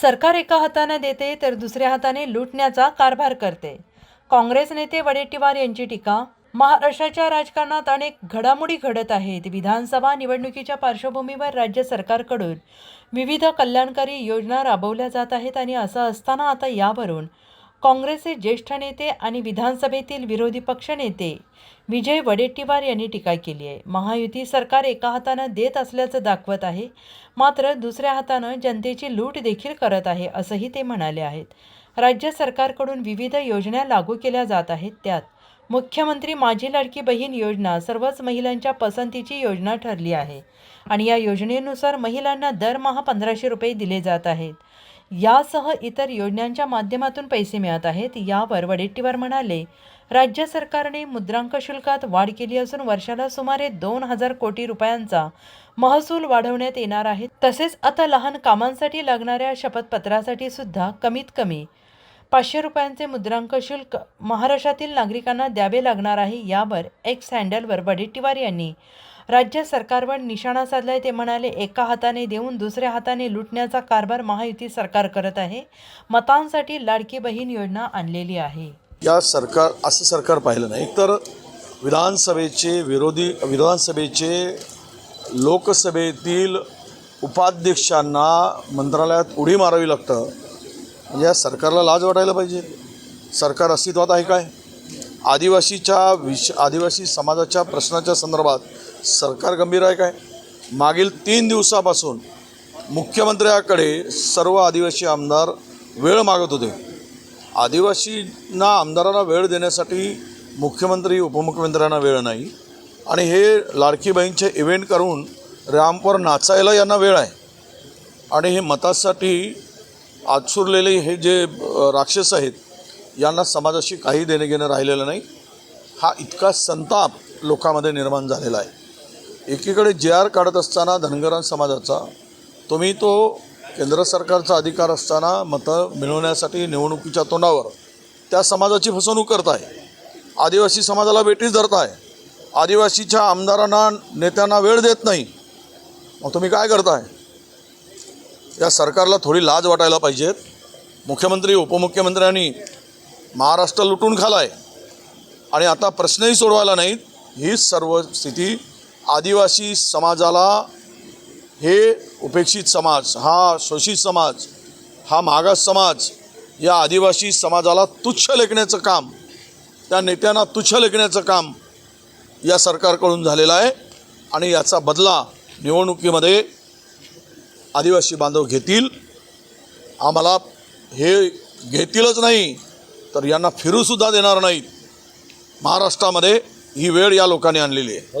सरकार एका हाताने देते तर दुसऱ्या हाताने लुटण्याचा कारभार करते. काँग्रेस नेते वडेट्टीवार यांची टीका महाराष्ट्राच्या राजकारणात अनेक घडामोडी घडत आहेत. विधानसभा निवडणुकीच्या पार्श्वभूमीवर राज्य सरकारकडून विविध कल्याणकारी योजना राबवल्या जात आहेत आणि असं असताना आता यावरून काँग्रेसचे ज्येष्ठ नेते आणि विधानसभेतील विरोधी पक्षनेते विजय वडेट्टीवार यांनी टीका केली आहे. महायुती सरकार एका हातानं देत असल्याचं दाखवत आहे मात्र दुसऱ्या हातानं जनतेची लूट देखील करत आहे असंही ते म्हणाले आहेत. राज्य सरकारकडून विविध योजना लागू केल्या जात आहेत. त्यात मुख्यमंत्री माझी लाडकी बहीण योजना सर्वच महिलांच्या पसंतीची योजना ठरली आहे आणि या योजनेनुसार महिलांना दरमहा पंधराशे रुपये दिले जात आहेत. यासह इतर योजनांच्या माध्यमातून पैसे मिळत आहेत. यावर वडेट्टीवार म्हणाले राज्य सरकारने मुद्रांक शुल्कात वाढ केली असून वर्षाला सुमारे दोन हजार कोटी रुपयांचा महसूल वाढवण्यात येणार आहे. तसेच आता लहान कामांसाठी लागणाऱ्या शपथपत्रासाठी सुद्धा कमीत कमी पाचशे रुपयांचे मुद्रांक शुल्क महाराष्ट्रातील नागरिकांना द्यावे लागणार आहे. यावर एक्स हँडलवर वडेट्टीवार यांनी राज्य सरकारवर निशाणा साधलाय ते म्हणाले एका हाताने देऊन दुसऱ्या हाताने लुटण्याचा कारभार महायुती सरकार करत आहे. मतांसाठी लाडकी बहीण योजना आणलेली आहे. या सरकार असं सरकार पाहिलं नाही तर विधानसभेचे विरोधी विधानसभेचे लोकसभेतील उपाध्यक्षांना मंत्रालयात उडी मारावी लागतं. या सरकारला लाज वाटायला पाहिजे. सरकार अस्तित्वात आहे काय? आदिवासीच्या विश आदिवासी समाजाच्या प्रश्नाच्या संदर्भात सरकार गंभीर आहे काय? मागील तीन दिवसापासून मुख्यमंत्र्याकडे सर्व आदिवासी आमदार वेळ मागत होते. आदिवासींना आमदारांना वेळ देण्यासाठी मुख्यमंत्री उपमुख्यमंत्र्यांना वेळ नाही. आणि हे लाडकी बहीणचे इव्हेंट करून रॅम्पवर नाचायला यांना वेळ आहे. आणि हे मतासाठी आचुरलेले हे जे राक्षस आहेत यांना समाजाशी काही देणे घेणं राहिलेलं नाही. हा इतका संताप लोकांमध्ये निर्माण झालेला आहे. एकीकडे जे आर काढत असताना धनगरां समाजाचा तुम्ही तो केंद्र सरकारचा अधिकार असताना मतं मिळवण्यासाठी निवडणुकीच्या तोंडावर त्या समाजाची फसवणूक करताय. आदिवासी समाजाला बेटीस धरताय. आदिवासीच्या आमदारांना नेत्यांना वेळ देत नाही. मग तुम्ही काय करताय? या सरकारला थोडी लाज वाटायला पाहिजेत. मुख्यमंत्री उपमुख्यमंत्र्यांनी महाराष्ट्र लुटून खालाय. आणि आता प्रश्नही सोडवायला नाहीत. ही सर्व स्थिती आदिवासी समाजाला हे उपेक्षित समाज हा शोषित समाज हा मागास समाज या आदिवासी समाजाला तुच्छ लेखण्याचं काम त्या नेत्यांना तुच्छ लेखण्याचं काम या सरकारकडून झालेलं आहे आणि याचा बदला निवडणुकीमध्ये आदिवासी बांधव घेतील. आम्हाला हे घेतीलच नाही तर यांना फिरूसुद्धा देणार नाहीत. महाराष्ट्रामध्ये ही वेळ या लोकांनी आणलेली आहे.